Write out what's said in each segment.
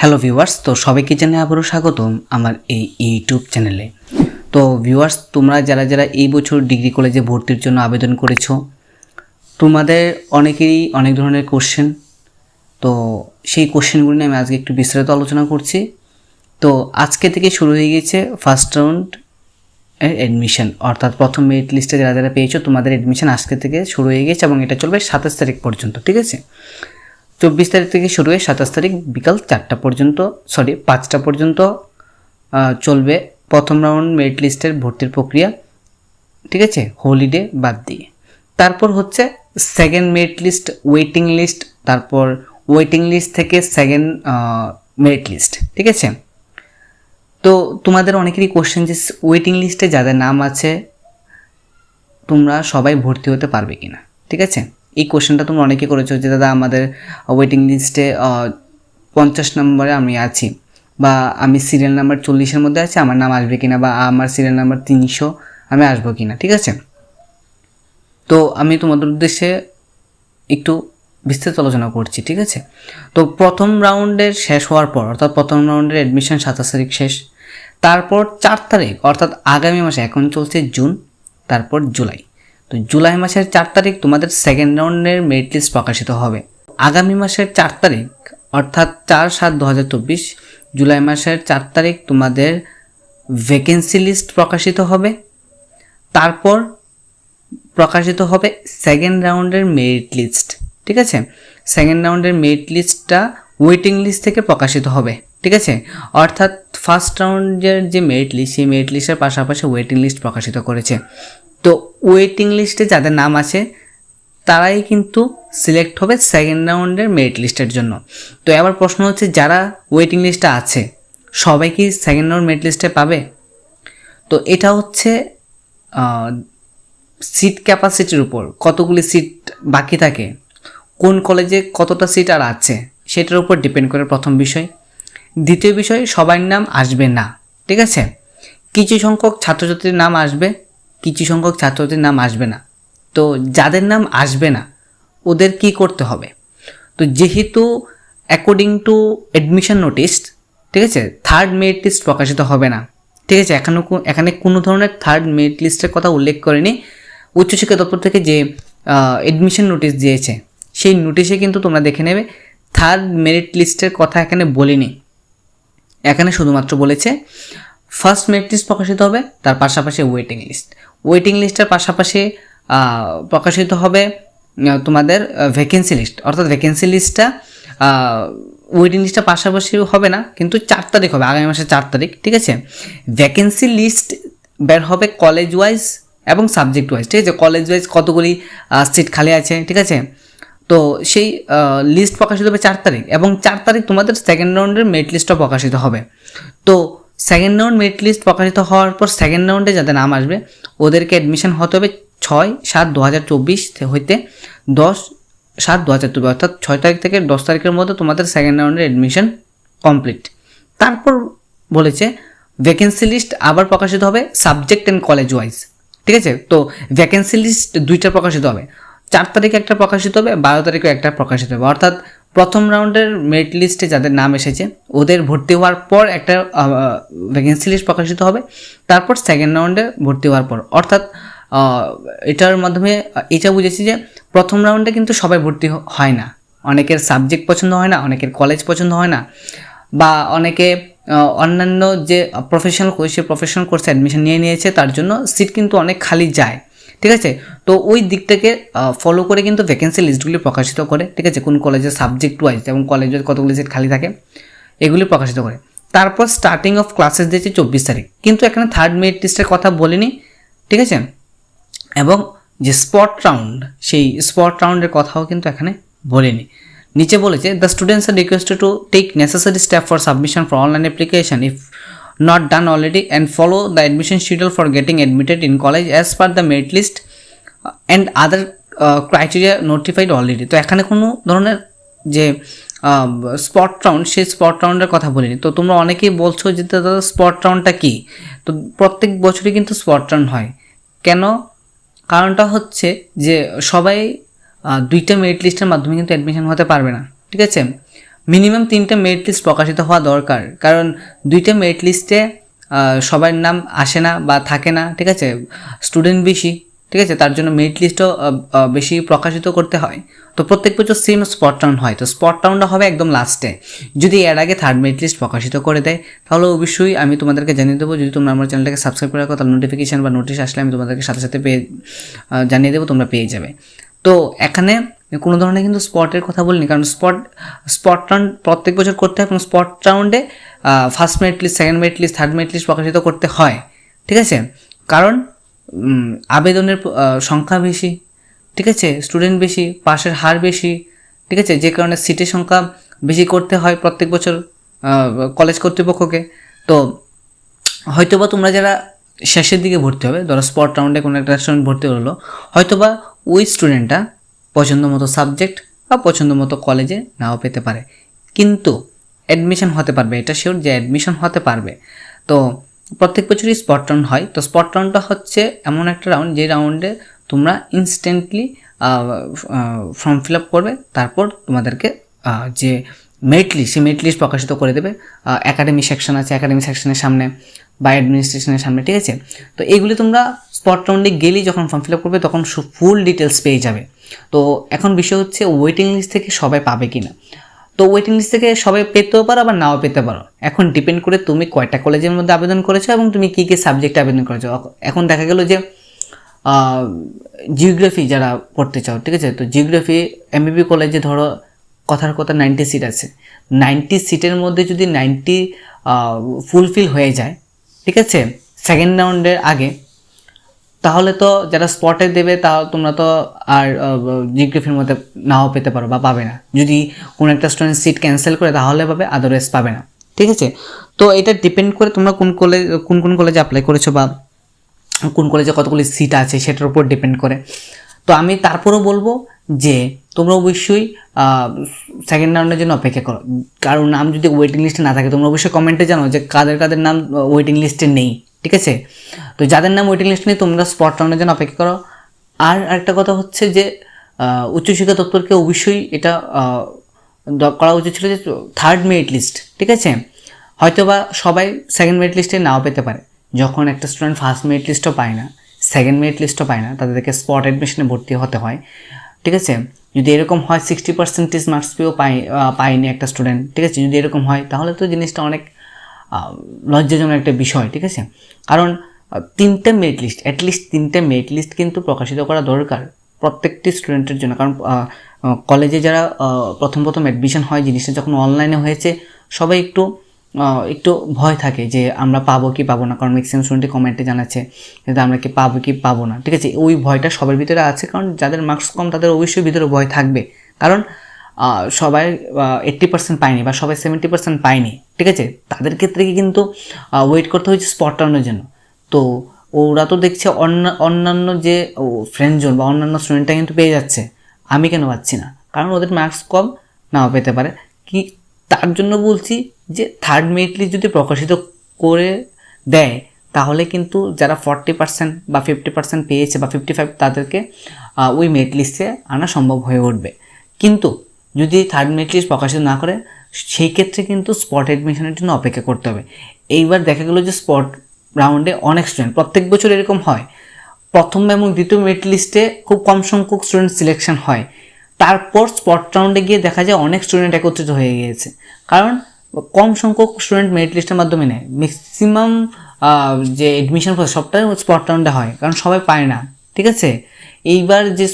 Hello viewers, তো সবাইকে জানাই আবারও স্বাগতম আমার এই ইউটিউব চ্যানেলে। তো ভিউয়ার্স, তোমরা যারা যারা এই বছর ডিগ্রি কলেজে ভর্তির জন্য আবেদন করেছ, তোমাদের অনেকেরই অনেক ধরনের কোশ্চেন তো সেই কোশ্চেনগুলো নিয়ে আমি আজকে একটু বিস্তারিত আলোচনা করছি। তো আজকে থেকে শুরু হয়ে গেছে ফার্স্ট রাউন্ড অ্যাডমিশন অর্থাৎ প্রথম মেরিট লিস্টে যারা যারা পেয়েছ, তোমাদের অ্যাডমিশন আজকে থেকে শুরু হয়ে গেছে এবং এটা চলবে সাতাশ তারিখ পর্যন্ত, ঠিক আছে? চব্বিশ তারিখ থেকে শুরু হয়ে সাতাশ তারিখ বিকাল চারটা পর্যন্ত সরি পাঁচটা পর্যন্ত চলবে প্রথম রাউন্ড মেরিট লিস্টের ভর্তির প্রক্রিয়া, ঠিক আছে? হোলিডে বাদ দিয়ে। তারপর হচ্ছে second merit list waiting list তারপর ওয়েটিং লিস্ট থেকে সেকেন্ড মেরিট লিস্ট ঠিক আছে? তো তোমাদের অনেকেরই কোশ্চেন যে ওয়েটিং লিস্টে যাদের নাম আছে, তোমরা সবাই ভর্তি হতে পারবে কি না ঠিক আছে? এই কোশ্চেনটা তোমরা অনেকে করেছ যে, দাদা, আমাদের ওয়েটিং লিস্টে পঞ্চাশ নম্বরে আমি আছি বা আমি সিরিয়াল নাম্বার চল্লিশের মধ্যে আছি, আমার নাম আসবে কিনা বা আমার সিরিয়াল নাম্বার তিনশো আমি আসব কিনা ঠিক আছে? তো আমি তোমাদের উদ্দেশ্যে একটু বিস্তারিত আলোচনা করছি, ঠিক আছে? তো প্রথম রাউন্ডের শেষ হওয়ার পর, অর্থাৎ প্রথম রাউন্ডের অ্যাডমিশন সাতাশ তারিখ শেষ, তারপর চার তারিখ, অর্থাৎ আগামী মাসে, এখন চলছে জুন তারপর জুলাই তো জুলাই মাসের চার তারিখ তোমাদের সেকেন্ড রাউন্ডের মেরিট লিস্ট প্রকাশিত হবে। আগামী মাসের চার তারিখ, অর্থাৎ চার সাত দু হাজার চব্বিশ, জুলাই মাসের চার তারিখ তোমাদের ভ্যাকেন্সি লিস্ট প্রকাশিত হবে। তারপর প্রকাশিত হবে সেকেন্ড রাউন্ডের মেরিট লিস্ট ঠিক আছে? সেকেন্ড রাউন্ডের মেরিট লিস্টটা ওয়েটিং লিস্ট থেকে প্রকাশিত হবে, ঠিক আছে? অর্থাৎ ফার্স্ট রাউন্ডের যে মেরিট লিস্ট সেই মেরিট লিস্টের পাশাপাশি ওয়েটিং লিস্ট প্রকাশিত করেছে। তো ওয়েটিং লিস্টে যাদের নাম আছে, তারাই কিন্তু সিলেক্ট হবে সেকেন্ড রাউন্ডের মেরিট লিস্টের জন্য। তো এবার প্রশ্ন হচ্ছে, যারা ওয়েটিং লিস্টে আছে, সবাই কি সেকেন্ড রাউন্ড মেরিট লিস্টে পাবে? তো এটা হচ্ছে সিট ক্যাপাসিটির উপর, কতগুলি সিট বাকি থাকে, কোন কলেজে কতটা সিট আর আছে, সেটার উপর ডিপেন্ড করে প্রথম বিষয়। দ্বিতীয় বিষয়, সবার নাম আসবে না, ঠিক আছে? কিছু সংখ্যক ছাত্রছাত্রীর নাম আসবে কিছু সংখ্যক ছাত্রদের নাম আসবে না। তো যাদের নাম আসবে না, ওদের কি করতে হবে? তো যেহেতু অ্যাকর্ডিং টু অ্যাডমিশন নোটিস ঠিক আছে থার্ড মেরিট লিস্ট প্রকাশিত হবে না, ঠিক আছে, এখানে এখানে কোনো ধরনের থার্ড মেরিট লিস্টের কথা উল্লেখ করেনি। উচ্চশিক্ষা দপ্তর থেকে যে অ্যাডমিশন নোটিশ দিয়েছে, সেই নোটিশে কিন্তু তোমরা দেখে নেবে থার্ড মেরিট লিস্টের কথা এখানে বলিনি। এখানে শুধুমাত্র বলেছে ফার্স্ট মেরিট লিস্ট প্রকাশিত হবে, তার পাশাপাশি ওয়েটিং লিস্ট ওয়েটিং লিস্টের পাশাপাশি প্রকাশিত হবে তোমাদের ভ্যাকেন্সি লিস্ট অর্থাৎ ভ্যাকেন্সি লিস্টটা ওয়েটিং লিস্টটা পাশাপাশি হবে না, কিন্তু চার তারিখ হবে, আগামী মাসের চার তারিখ, ঠিক আছে? ভ্যাকেন্সি লিস্ট বের হবে কলেজ ওয়াইজ এবং সাবজেক্ট ওয়াইজ ঠিক আছে? কলেজ ওয়াইজ কতগুলি সিট খালি আছে, ঠিক আছে? তো সেই লিস্ট প্রকাশিত হবে চার তারিখ এবং চার তারিখ তোমাদের সেকেন্ড রাউন্ডের মেরিট লিস্টটা প্রকাশিত হবে। তো সেকেন্ড রাউন্ড মেরিট লিস্ট প্রকাশিত হওয়ার পর সেকেন্ড রাউন্ডে যাতে নাম আসবে ওদেরকে অ্যাডমিশন হতে হবে ছয় সাত দু হাজার চব্বিশ হইতে দশ সাত দু হাজার চব্বিশ, অর্থাৎ ছয় তারিখ থেকে দশ তারিখের মধ্যে তোমাদের সেকেন্ড রাউন্ডের অ্যাডমিশন কমপ্লিট তারপর বলেছে ভ্যাকেন্সি লিস্ট আবার প্রকাশিত হবে সাবজেক্ট অ্যান্ড কলেজ ওয়াইজ ঠিক আছে? তো ভ্যাকেন্সি লিস্ট দুইটা প্রকাশিত হবে। চার তারিখে একটা প্রকাশিত হবে, বারো তারিখে একটা প্রকাশিত হবে। অর্থাৎ প্রথম রাউন্ডের মেরিট লিস্টে যাদের নাম এসেছে, ওদের ভর্তি হওয়ার পর একটা ভ্যাকেন্সি লিস্ট প্রকাশিত হবে। তারপর সেকেন্ড রাউন্ডে ভর্তি হওয়ার পর। অর্থাৎ এটার মাধ্যমে এটা বুঝেছি যে প্রথম রাউন্ডে কিন্তু সবাই ভর্তি হয় না। অনেকের সাবজেক্ট পছন্দ হয় না, অনেকের কলেজ পছন্দ হয় না। বা অনেকে অন্যান্য যে প্রফেশনাল কোর্স সে প্রফেশনাল কোর্সে অ্যাডমিশন নিয়ে নিয়েছে, তার জন্য সিট কিন্তু অনেক খালি যায়। ঠিক আছে? তো ওই দিকটাকে ফলো করে কিন্তু ভ্যাকেন্সি লিস্টগুলি প্রকাশিত করে, ঠিক আছে? কোন কলেজের সাবজেক্ট ওয়াইজ এবং কলেজের কতগুলি সিট খালি থাকে, এগুলি প্রকাশিত করে। তারপর স্টার্টিং অফ ক্লাসেস দিয়েছে চব্বিশ তারিখ। কিন্তু এখানে থার্ড মেরিট লিস্টের কথা বলিনি, ঠিক আছে? এবং যে স্পট রাউন্ড সেই স্পট রাউন্ডের কথাও কিন্তু এখানে বলিনি। নিচে বলেছে the students are requested to take necessary step for submission for online application if not done already and follow the admission schedule for getting admitted in college as per the merit list uh, and other uh, criteria notified already. তো এখানে কোনো ধরনের যে spot round সেই spot রাউন্ডের কথা বলিনি। তো তোমরা অনেকেই বলছো যে দাদা স্পট রাউন্ডটা কি? তো প্রত্যেক বছরই কিন্তু স্পট রাউন্ড হয়। কেন? কারণটা হচ্ছে যে সবাই দুইটা মেরিট লিস্টের মাধ্যমে কিন্তু অ্যাডমিশন হতে পারবে না। ঠিক আছে? মিনিমাম তিনটা মেরিট লিস্ট প্রকাশিত হওয়া দরকার। কারণ দুইটা মেরিট লিস্টে সবার নাম আসে না বা থাকে না, ঠিক আছে? স্টুডেন্ট বেশি, ঠিক আছে? তার জন্য মেরিট লিস্টও বেশি প্রকাশিত করতে হয়। তো প্রত্যেক বছর সেম স্পট রাউন্ড হয়। তো স্পট রাউন্ডটা হবে একদম লাস্টে যদি এর আগে থার্ড মেরিট লিস্ট প্রকাশিত করে দেয়, তাহলে অবশ্যই আমি তোমাদেরকে জানিয়ে দেবো। যদি তোমরা আমার চ্যানেলটাকে সাবস্ক্রাইব করে রাখো, তাহলে নোটিফিকেশান বা নোটিশ আসলে আমি তোমাদেরকে সাথে সাথে পেয়ে জানিয়ে দেবো, তোমরা পেয়ে যাবে। তো এখানে কোনো ধরনের কিন্তু স্পটের কথা বলিনি, কারণ স্পট স্পট রাউন্ড প্রত্যেক বছর করতে হয় এবং স্পট রাউন্ডে first merit list second merit list third merit list প্রকাশিত করতে হয়, ঠিক আছে? কারণ আবেদনের সংখ্যা বেশি, ঠিক আছে? স্টুডেন্ট বেশি, পাশের হার বেশি, ঠিক আছে? যে কারণে সিটের সংখ্যা বেশি করতে হয় প্রত্যেক বছর কলেজ কর্তৃপক্ষকে। তো, হয়তোবা তোমরা যারা শেষের দিকে ভর্তি হবে, ধরো স্পট রাউন্ডে কোনো একটা স্টুডেন্ট ভর্তি হলো, হয়তোবা ওই স্টুডেন্টটা পছন্দ মতো সাবজেক্ট বা পছন্দ মতো কলেজে নাও পেতে পারে। কিন্তু অ্যাডমিশন হতে পারবে, এটা শিওর যে অ্যাডমিশন হতে পারবে। তো প্রত্যেক বছরই স্পট রাউন্ড হয়। তো স্পট রাউন্ডটা হচ্ছে এমন একটা রাউন্ড যে রাউন্ডে তোমরা ইনস্ট্যান্টলি ফর্ম ফিল আপ করবে। তারপর তোমাদেরকে যে মেরিট লিস্ট সেই মেরিট লিস্ট প্রকাশিত করে দেবে। একাডেমি সেকশন আছে একাডেমি সেকশনের সামনে বা অ্যাডমিনিস্ট্রেশনের সামনে, ঠিক আছে? তো এগুলি তোমরা স্পট রাউন্ডে গেলেই যখন ফর্ম ফিল আপ করবে, তখন ফুল ডিটেলস পেয়ে যাবে। তো এখন বিষয় হচ্ছে ওয়েটিং লিস্ট থেকে সবাই পাবে কি না তো ওয়েটিং লিস্ট থেকে সবাই পেতেও পারো, আবার নাও পেতে পারো। এখন ডিপেন্ড করে তুমি কয়টা কলেজের মধ্যে আবেদন করেছ এবং তুমি কী কী সাবজেক্টে আবেদন করেছ। এখন দেখা গেল যে জিওগ্রাফি যারা পড়তে চাও, ঠিক আছে? তো জিওগ্রাফি এমবিবি কলেজে ধরো কথার কথা নাইনটি সিট আছে। নাইনটি সিটের মধ্যে যদি নাইনটি ফুলফিল হয়ে যায়, ঠিক আছে? সেকেন্ড রাউন্ডের আগে তাহলে তো যারা স্পটে দেবে তা তোমরা তো আর জিওগ্রাফির মধ্যে নাও পেতে পারো বা পাবে না। যদি কোনো একটা স্টুডেন্ট সিট ক্যান্সেল করে তাহলে পাবে আদারওয়াইজ পাবে না। ঠিক আছে? তো এটা ডিপেন্ড করে তোমরা কোন কলেজ কোন কোন কলেজে অ্যাপ্লাই করেছ বা কোন কলেজে কতগুলি সিট আছে, সেটার উপর ডিপেন্ড করে। তো আমি তারপরেও বলব যে, তোমরা অবশ্যই সেকেন্ড রাউন্ডের জন্য অপেক্ষা করো। কারণ নাম যদি ওয়েটিং লিস্টে না থাকে, তোমরা অবশ্যই কমেন্টে জানো যে কাদের কাদের নাম ওয়েটিং লিস্টে নেই। ঠিক আছে? তো যাদের নাম ওয়েটিং লিস্টে নেই, তোমরা স্পট রাউন্ডের জন্য অপেক্ষা করো। আর আরেকটা কথা হচ্ছে যে উচ্চশিক্ষা দপ্তরকে অবশ্যই এটা করা উচিত ছিল যে থার্ড মেরিট লিস্ট ঠিক আছে? হয়তোবা সবাই সেকেন্ড মেরিট লিস্টে নাও পেতে পারে। যখন একটা স্টুডেন্ট ফার্স্ট মেরিট লিস্টও পায় না সেকেন্ড মেরিট লিস্টও পায় না, তাদেরকে স্পট অ্যাডমিশনে ভর্তি হতে হয়। ঠিক আছে? যদি এরকম হয় সিক্সটি পার্সেন্টেজ মার্কস পেয়েও পাই পায়নি একটা স্টুডেন্ট ঠিক আছে? যদি এরকম হয়, তাহলে তো জিনিসটা অনেক লজ্জাজনক একটা বিষয়, ঠিক আছে? কারণ তিনটে মেরিট লিস্ট অ্যাটলিস্ট তিনটে মেরিট লিস্ট কিন্তু প্রকাশিত করা দরকার প্রত্যেকটি স্টুডেন্টের জন্য। কারণ কলেজে যারা প্রথম প্রথম অ্যাডমিশন হয়, জিনিসটা যখন অনলাইনে হয়েছে, সবাই একটু একটু ভয় থাকে যে আমরা পাবো কি পাবো না। কারণ ম্যাক্সিমাম স্টুডেন্টে কমেন্টে জানাচ্ছে যে আমরা কি পাবো কি পাবো না, ঠিক আছে? ওই ভয়টা সবার ভিতরে আছে, কারণ যাদের মার্কস কম, তাদের অবশ্যই ভিতরে ভয় থাকবে। কারণ সবাই এইট্টি পার্সেন্ট পায়নি বা সবাই সেভেন্টি পার্সেন্ট পায়নি, ঠিক আছে? তাদের ক্ষেত্রে কিন্তু ওয়েট করতে হয়েছে স্পট রাউন্ডের জন্য। তো ওরা তো দেখছে অন্য, অন্যান্য যে ফ্রেন্ডজন বা অন্যান্য স্টুডেন্টটা কিন্তু পেয়ে যাচ্ছে। আমি কেন পাচ্ছি না? কারণ ওদের মার্কস কম নাও পেতে পারে। কি, তার জন্য বলছি যে থার্ড মেরিট লিস্ট যদি প্রকাশিত করে দেয়, তাহলে কিন্তু যারা ফর্টি পার্সেন্ট বা ফিফটি পার্সেন্ট পেয়েছে বা ফিফটি ফাইভ তাদেরকে ওই মেরিট লিস্টে আনা সম্ভব হয়ে উঠবে। কিন্তু যদি থার্ড মেরিট লিস্ট প্রকাশিত না করে, সেই ক্ষেত্রে কিন্তু স্পট অ্যাডমিশনের জন্য অপেক্ষা করতে হবে। এইবার দেখা গেলো যে স্পট রাউন্ডে অনেক স্টুডেন্ট প্রত্যেক বছর এরকম হয়। প্রথম এবং দ্বিতীয় মেরিট লিস্টে খুব কম সংখ্যক স্টুডেন্ট সিলেকশন হয়। তারপর স্পট রাউন্ডে গিয়ে দেখা যায় অনেক স্টুডেন্ট একত্রিত হয়ে গিয়েছে। কারণ কম সংখ্যক স্টুডেন্ট মেরিট লিস্টের মাধ্যমে নেয়। ম্যাক্সিমাম যে এডমিশন সবটাই স্পট রাউন্ডে হয়। কারণ সবাই পায় না। ঠিক আছে? এইবার যে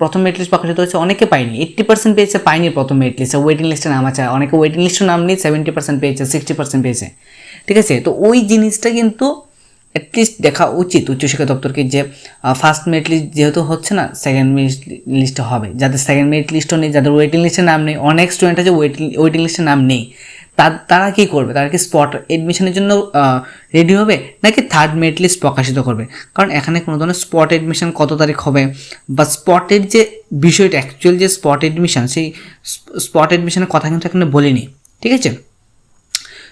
প্রথম মেরিট লিস্ট প্রকাশিত হয়েছে অনেকে পায়নি। এইট্টি পার্সেন্ট পেয়েছে, পায়নি প্রথম মেরিট লিস্টে ওয়েটিং লিস্টে নাম আছে। অনেকে ওয়েটিং লিস্টে নাম নেই সেভেন্টি পার্সেন্ট পেয়েছে সিক্সটি পার্সেন্ট পেয়েছে। ঠিক আছে? তো ওই জিনিসটা কিন্তু অ্যাটলিস্ট দেখা উচিত উচ্চশিক্ষা দপ্তরকে যে ফার্স্ট মেরিট লিস্ট যেহেতু হচ্ছে না সেকেন্ড মেরিট লিস্টে হবে। যাদের সেকেন্ড মেরিট লিস্টও নেই, যাদের ওয়েটিং লিস্টে নাম নেই, অনেক স্টুডেন্ট আছে ওয়েটিং ওয়েটিং লিস্টে নাম নেই। তারা কী করবে? তারা কি স্পট এডমিশনের জন্য রেডি হবে? নাকি থার্ড মেরিট লিস্ট প্রকাশিত করবে? কারণ এখানে কোনো ধরনের স্পট এডমিশন কত তারিখ হবে? বা স্পটের যে বিষয়টা অ্যাকচুয়াল যে স্পট এডমিশন সেই স্পট এডমিশনের কথা কিন্তু এখানে বলিনি। ঠিক আছে?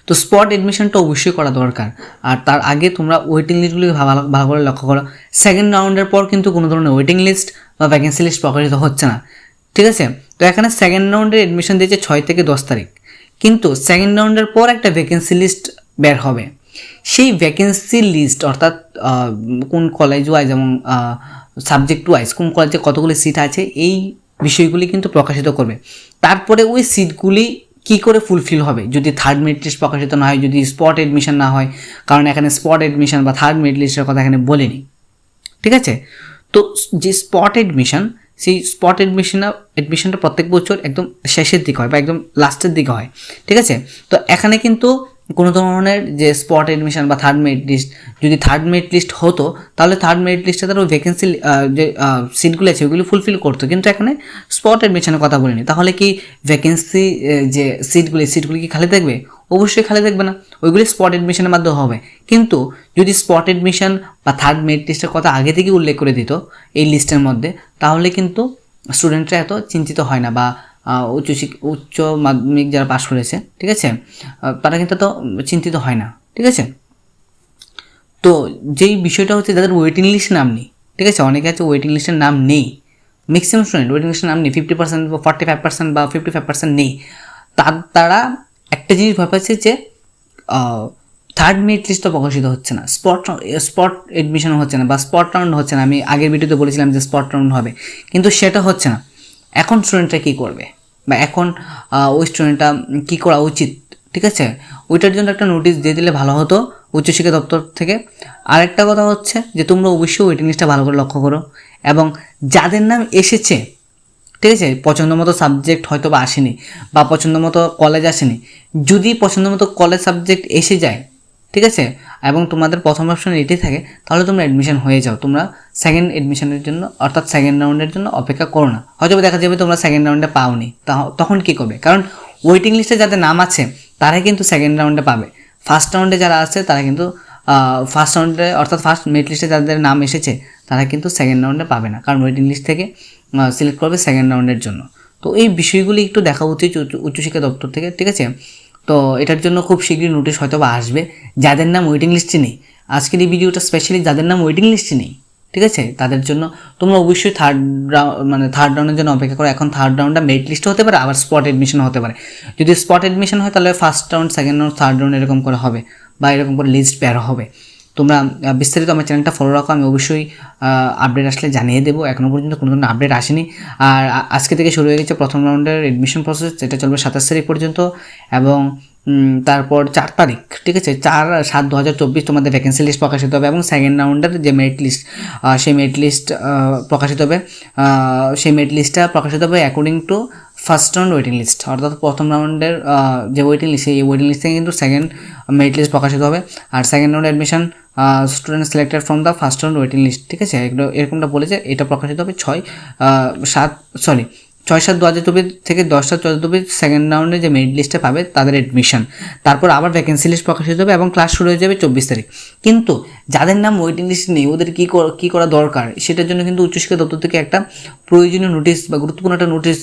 তো স্পট এডমিশনটা অবশ্যই করা দরকার। আর তার আগে তোমরা ওয়েটিং লিস্টগুলিকে ভালো ভালো করে লক্ষ্য করো। সেকেন্ড রাউন্ডের পর কিন্তু কোনো ধরনের ওয়েটিং লিস্ট বা ভ্যাকেন্সি লিস্ট প্রকাশিত হচ্ছে না। ঠিক আছে? তো এখানে সেকেন্ড রাউন্ডের এডমিশন দিয়েছে ছয় থেকে দশ তারিখ। কিন্তু সেকেন্ড রাউন্ডের পর একটা ভ্যাকেন্সি লিস্ট বের হবে। সেই ভ্যাকেন্সি লিস্ট অর্থাৎ কোন কলেজ ওয়াইজ এবং সাবজেক্ট ওয়াইজ কোন কলেজে কতগুলি সিট আছে, এই বিষয়গুলি কিন্তু প্রকাশিত করবে। তারপরে ওই সিটগুলি কি করে ফুলফিল হবে? যদি থার্ড মেরিট লিস্ট প্রকাশিত না হয়, যদি স্পট এডমিশন না হয়, কারণ এখানে স্পট এডমিশন বা থার্ড মেরিট লিস্টের কথা এখানে বলিনি। ঠিক আছে? তো যে স্পট এডমিশন সেই স্পট এডমিশন এডমিশনটা প্রত্যেক বছর একদম শেষের দিকে হয় বা একদম লাস্টের দিকে হয়, ঠিক আছে? তো এখানে কিন্তু কোনো ধরনের যে স্পট এডমিশন বা থার্ড মেরিট লিস্ট যদি থার্ড মেরিট লিস্ট হতো, তাহলে থার্ড মেরিট লিস্টে তারা ভ্যাকেন্সি যে সিটগুলো আছে ওগুলো ফুলফিল করতো। কিন্তু এখানে স্পট এডমিশনের কথা বলিনি। তাহলে কি ভ্যাকেন্সি যে সিটগুলি সিটগুলি কি খালি থাকবে? অবশ্যই খালি থাকবে না, ওইগুলি স্পট এডমিশনের মাধ্যমে হবে। কিন্তু যদি স্পট এডমিশন বা থার্ড মেরিট লিস্টের কথা আগে থেকে উল্লেখ করে দিত এই লিস্টের মধ্যে, তাহলে কিন্তু স্টুডেন্টরা এত চিন্তিত হয় না বা উচ্চ উচ্চ মাধ্যমিক যারা পাশ করেছে, ঠিক আছে? তারা কিন্তু তো চিন্তিত হয় না, ঠিক আছে? তো যেই বিষয়টা হচ্ছে যাদের ওয়েটিং লিস্ট নাম নেই, ঠিক আছে? অনেকে আছে ওয়েটিং লিস্টের নাম নেই। ম্যাক্সিমাম স্টুডেন্ট ওয়েটিং লিস্টের নাম নেই। ফিফটি পার্সেন্ট বা ফর্টি ফাইভ পার্সেন্ট বা ফিফটি ফাইভ পার্সেন্ট নেই। তার তারা একটা জিনিস ভাবছে যে থার্ড মেরিট লিস্টও প্রকাশিত হচ্ছে না। স্পট স্পট এডমিশন হচ্ছে না বা স্পট রাউন্ড হচ্ছে না। আমি আগের ভিডিওতে বলেছিলাম যে স্পট রাউন্ড হবে। কিন্তু সেটা হচ্ছে না। এখন স্টুডেন্টরা কী করবে? বা এখন ওই স্টুডেন্টটা কী করা উচিত? ঠিক আছে? ওইটার জন্য একটা নোটিশ দিয়ে দিলে ভালো হতো উচ্চশিক্ষা দপ্তর থেকে। আরেকটা কথা হচ্ছে যে তোমরা অবশ্যই ওয়েটিং লিস্টটা ভালো করে লক্ষ্য করো। এবং যাদের নাম এসেছে ঠিক আছে, পছন্দ মতো সাবজেক্ট হয়তো বা আসেনি বা পছন্দ মতো কলেজ আসেনি। যদি পছন্দ মতো কলেজ সাবজেক্ট এসে যায়, ঠিক আছে, এবং তোমাদের প্রথম অপশন এটি থাকে, তাহলে তোমরা অ্যাডমিশন হয়ে যাও। তোমরা সেকেন্ড অ্যাডমিশনের জন্য, অর্থাৎ সেকেন্ড রাউন্ডের জন্য অপেক্ষা করো না। হয়তো দেখা যাবে তোমরা সেকেন্ড রাউন্ডে পাওনি। তখন কী করবে? কারণ ওয়েটিং লিস্টে যাদের নাম আছে, তারাই কিন্তু সেকেন্ড রাউন্ডে পাবে। ফার্স্ট রাউন্ডে যারা আছে তারা কিন্তু ফার্স্ট রাউন্ডে অর্থাৎ ফার্স্ট মেরিট লিস্টে যাদের নাম এসেছে, তারা কিন্তু সেকেন্ড রাউন্ডে পাবে না। কারণ ওয়েটিং লিস্ট থেকে সিলেক্ট করবে সেকেন্ড রাউন্ডের জন্য। তো এই বিষয়গুলি একটু দেখা উচিত উচ্চ- উচ্চশিক্ষা দপ্তর থেকে, ঠিক আছে? তো এটার জন্য খুব শীঘ্রই নোটিশ হয়তো বা আসবে, যাদের নাম ওয়েটিং লিস্টে নেই। আজকের এই ভিডিওটা স্পেশালি যাদের নাম ওয়েটিং লিস্টে নেই, ঠিক আছে? তাদের জন্য তোমরা অবশ্যই থার্ড রাউন্ড মানে থার্ড রাউন্ডের জন্য অপেক্ষা করো। এখন থার্ড রাউন্ডটা মেরিট লিস্ট হতে পারে, আবার স্পট এডমিশন হতে পারে। যদি স্পট এডমিশন হয়, তাহলে first round second round third round এরকম করে হবে। বা এরকম করে লিস্ট বের হবে। তোমরা বিস্তারিত আমার চ্যানেলটা ফলো রাখো, আমি অবশ্যই আপডেট আসলে জানিয়ে দেবো। এখনও পর্যন্ত কোনো ধরনের আপডেট আসেনি। আর আজকে থেকে শুরু হয়ে গেছে প্রথম রাউন্ডের এডমিশন প্রসেস যেটা চলবে সাতাশ তারিখ পর্যন্ত। এবং তারপর চার তারিখ, ঠিক আছে? চার সাত দু হাজার চব্বিশ তোমাদের ভ্যাকেন্সি লিস্ট প্রকাশিত হবে এবং সেকেন্ড রাউন্ডের যে মেরিট লিস্ট সেই মেরিট লিস্ট প্রকাশিত হবে। সেই মেরিট লিস্টটা প্রকাশিত হবে according to first round waiting list অর্থাৎ প্রথম রাউন্ডের যে ওয়েটিং লিস্ট এই ওয়েটিং লিস্ট থেকে কিন্তু সেকেন্ড মেরিট লিস্ট প্রকাশিত হবে। আর second round admission student selected from the first round waiting list ঠিক আছে? এরকমটা বলেছে, এটা প্রকাশিত হবে ছয় সাত সরি ছয় সাত দু হাজার চব্বিশ থেকে দশ সাত চোদ্দ চব্বিশ সেকেন্ড রাউন্ডে যে মেরিট লিস্টে পাবে তাদের অ্যাডমিশন তারপর আবার ভ্যাকেন্সি লিস্ট প্রকাশিত হবে এবং ক্লাস শুরু হয়ে যাবে চব্বিশ তারিখ। কিন্তু যাদের নাম ওয়েটিং লিস্ট নেই, ওদের কী কী করা দরকার? সেটার জন্য কিন্তু উচ্চশিক্ষা দপ্তর থেকে একটা প্রয়োজনীয় নোটিশ বা গুরুত্বপূর্ণ একটা নোটিশ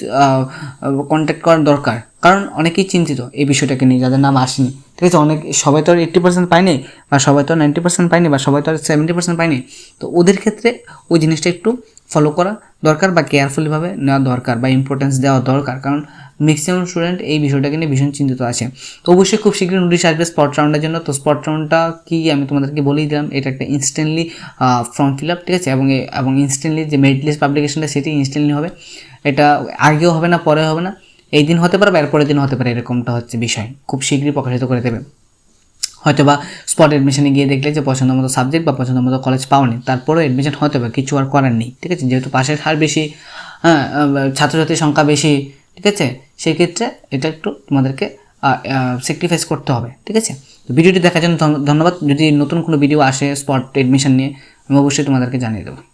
কন্ট্যাক্ট করার দরকার। কারণ অনেকেই চিন্তিত এই বিষয়টাকে নিয়ে, যাদের নাম আসেনি। ঠিক আছে, অনেক, সবাই তো আর এইট্টি পার্সেন্ট পায়নি বা সবাই তো নাইনটি পার্সেন্ট পায়নি বা সবাই তো আর সেভেন্টি পার্সেন্ট পায়নি। তো ওদের ক্ষেত্রে ওই জিনিসটা একটু ফলো করা দরকার বা কেয়ারফুলিভাবে নেওয়া দরকার বা ইম্পর্টেন্স দেওয়া দরকার। কারণ ম্যাক্সিমাম স্টুডেন্ট এই বিষয়টাকে নিয়ে ভীষণ চিন্তিত আছে। তো অবশ্যই খুব শীঘ্রই নোটিশ আসবে স্পট রাউন্ডের জন্য। তো স্পট রাউন্ডটা কি আমি তোমাদেরকে বলেই দিলাম, এটা একটা ইনস্ট্যান্টলি ফর্ম ফিল আপ ঠিক আছে? এবং এবং ইনস্ট্যান্টলি যে মেরিট লিস্ট পাবলিকেশনটা সেটি ইনস্ট্যান্টলি হবে। এটা আগেও হবে না পরে হবে না। এই দিন হতে পারে বা এরপরের দিন হতে পারে, এরকমটা হচ্ছে বিষয়। খুব শীঘ্রই প্রকাশিত করে দেবে। হয়তো বা স্পট অ্যাডমিশনে গিয়ে দেখলে যে পছন্দ মতো সাবজেক্ট বা পছন্দ মতো কলেজ পাওনি, তারপরেও অ্যাডমিশন হয়তো বা কিছু আর করার নেই, ঠিক আছে? যেহেতু পাশের হার বেশি হ্যাঁ ছাত্রছাত্রীর সংখ্যা বেশি, ঠিক আছে? সেই ক্ষেত্রে এটা একটু তোমাদেরকে স্যাক্রিফাইস করতে হবে, ঠিক আছে? তো ভিডিওটি দেখার জন্য ধন্য- ধন্যবাদ। যদি নতুন কোনো ভিডিও আসে স্পট অ্যাডমিশন নিয়ে, আমি অবশ্যই তোমাদেরকে জানিয়ে দেবো।